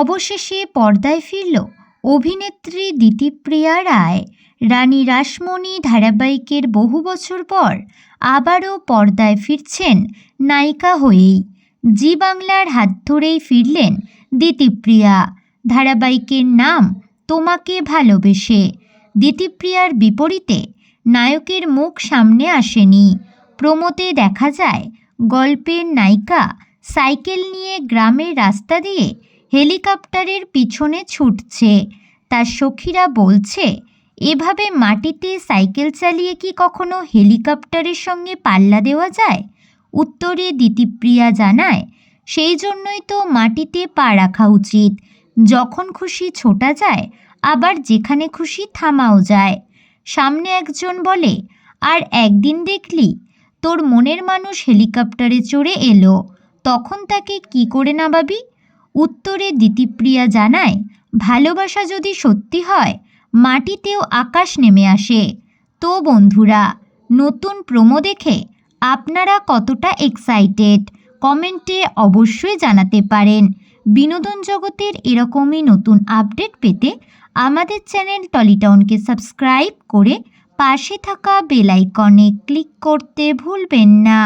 অবশেষে পর্দায় ফিরল অভিনেত্রী দিতিপ্রিয়া রায়। রানী রাসমণি ধারাবাহিকের বহু বছর পর আবারও পর্দায় ফিরছেন নায়িকা হয়েই। জি বাংলার হাত ধরেই ফিরলেন দিতিপ্রিয়া ধারাবাহিকের নাম তোমাকে ভালোবেসে। দিতিপ্রিয়ার বিপরীতে নায়কের মুখ সামনে আসেনি। প্রমোতে দেখা যায়, গল্পের নায়িকা সাইকেল নিয়ে গ্রামের রাস্তা দিয়ে হেলিকপ্টারের পিছনে ছুটছে। তার সখীরা বলছে, এভাবে মাটিতে সাইকেল চালিয়ে কি কখনো হেলিকপ্টারের সঙ্গে পাল্লা দেওয়া যায়? উত্তরে দিতিপ্রিয়া জানায়, সেই জন্যই তো মাটিতে পা রাখা উচিত। যখন খুশি ছোটা যায়, আবার যেখানে খুশি থামাও যায়। সামনে একজন বলে, আর একদিন দেখলি, তোর মনের মানুষ হেলিকপ্টারে চড়ে এলো। তখন তাকে কি করে নামাবি? উত্তরে দিতিপ্রিয়া জানায়, ভালোবাসা যদি সত্যি হয়, মাটিতেও আকাশ নেমে আসে। তো বন্ধুরা, নতুন প্রোমো দেখে আপনারা কতটা এক্সাইটেড কমেন্টে অবশ্যই জানাতে পারেন। বিনোদন জগতের এরকমই নতুন আপডেট পেতে আমাদের চ্যানেল টলিটাউনকে সাবস্ক্রাইব করে পাশে থাকা বেলাইকনে ক্লিক করতে ভুলবেন না।